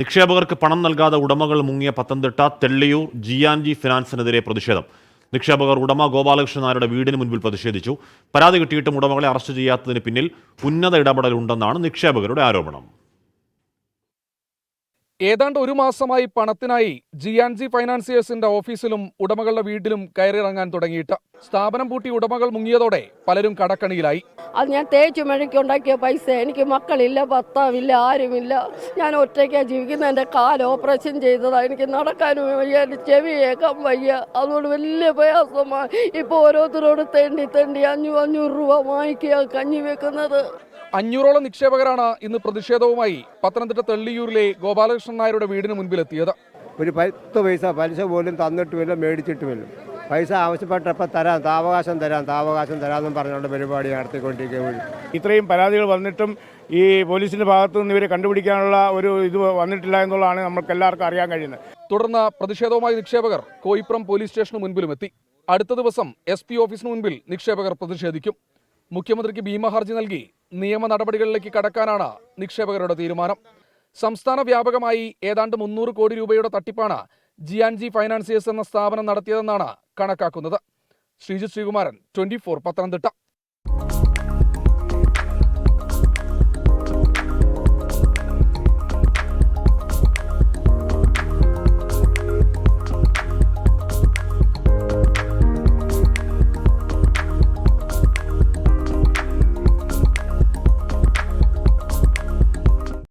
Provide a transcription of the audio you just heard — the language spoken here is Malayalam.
നിക്ഷേപകർക്ക് പണം നൽകാതെ ഉടമകൾ മുങ്ങിയ പത്തനംതിട്ട തെള്ളിയൂർ ജിയാൻജി ഫിനാൻസിനെതിരെ പ്രതിഷേധം. നിക്ഷേപകർ ഉടമ ഗോപാലകൃഷ്ണൻ നായരുടെ വീടിന് മുൻപിൽ പ്രതിഷേധിച്ചു. പരാതി കിട്ടിയിട്ടും ഉടമകളെ അറസ്റ്റ് ചെയ്യാത്തതിന് പിന്നിൽ ഉന്നത ഇടപെടലുണ്ടെന്നാണ് നിക്ഷേപകരുടെ ആരോപണം. ഏതാണ്ട് ഒരു മാസമായി പണത്തിനായി ജി ആൻഡ് ജി ഫൈനാൻസിയേഴ്സിന്റെ ഓഫീസിലും ഉടമകളുടെ വീട്ടിലും കയറിയിറങ്ങാൻ തുടങ്ങിയിട്ട് സ്ഥാപനം പൂട്ടി ഉടമകൾ മുങ്ങിയതോടെ പലരും കടക്കണിയിലായി. അത് ഞാൻ തേച്ചു മെഴുക്കുണ്ടാക്കിയ പൈസ എനിക്ക് മക്കളില്ല ഭർത്താവില്ല ആരുമില്ല. ഞാൻ ഒറ്റയ്ക്കാണ് ജീവിക്കുന്നത്. എന്റെ കാൽ ഓപ്പറേഷൻ ചെയ്തതാണ് എനിക്ക് നടക്കാനും വയ്യ എന്റെ ചെവി കേൾക്കാൻ വയ്യ. അതുകൊണ്ട് വലിയ പ്രയാസമാണ്. ഇപ്പോൾ ഓരോരുത്തരോട് തെണ്ടി തെണ്ടി അഞ്ഞൂ അഞ്ഞൂറ് രൂപ വാങ്ങിക്കുക കഞ്ഞി വെക്കുന്നത്. അഞ്ഞൂറോളം നിക്ഷേപകരാണ് ഇന്ന് പ്രതിഷേധവുമായി പത്തനംതിട്ട തെള്ളിയൂരിലെ ഗോപാലകൃഷ്ണൻ നായരുടെ വീടിന് മുൻപിലെത്തിയത്. ഒരു പത്ത് പൈസ പലിശ പോലും തന്നിട്ടുമില്ല മേടിച്ചിട്ടുമില്ല പൈസ ആവശ്യപ്പെട്ടപ്പോൾ തരാം താവകാശം തരാം താവകാശം തരാമെന്നും പറഞ്ഞുകൊണ്ട് പരിപാടി നടത്തിക്കൊണ്ടിരിക്കുകയും ഇത്രയും പരാതികൾ വന്നിട്ടും ഈ പോലീസിന്റെ ഭാഗത്തു നിന്ന് ഇവരെ കണ്ടുപിടിക്കാനുള്ള ഒരു ഇത് വന്നിട്ടില്ല എന്നുള്ളതാണ് നമുക്ക് എല്ലാവർക്കും അറിയാൻ കഴിയുന്നത്. തുടർന്ന് പ്രതിഷേധവുമായി നിക്ഷേപകർ കോയിപ്പുറം പോലീസ് സ്റ്റേഷന് മുൻപിലും എത്തി അടുത്ത ദിവസം എസ് പി ഓഫീസിന് മുൻപിൽ നിക്ഷേപകർ പ്രതിഷേധിക്കും. മുഖ്യമന്ത്രിക്ക് ഭീമ ഹർജി നൽകി നിയമ നടപടികളിലേക്ക് കടക്കാനാണ് നിക്ഷേപകരുടെ തീരുമാനം. സംസ്ഥാന വ്യാപകമായി ഏതാണ്ട് മുന്നൂറ് കോടി രൂപയുടെ തട്ടിപ്പാണ് ജി ആൻഡ് ജി ഫൈനാൻസിയേഴ്സ് എന്ന സ്ഥാപനം നടത്തിയതെന്നാണ് കണക്കാക്കുന്നത്. Sreejith Sreekumaran twenty four Pathanamthitta.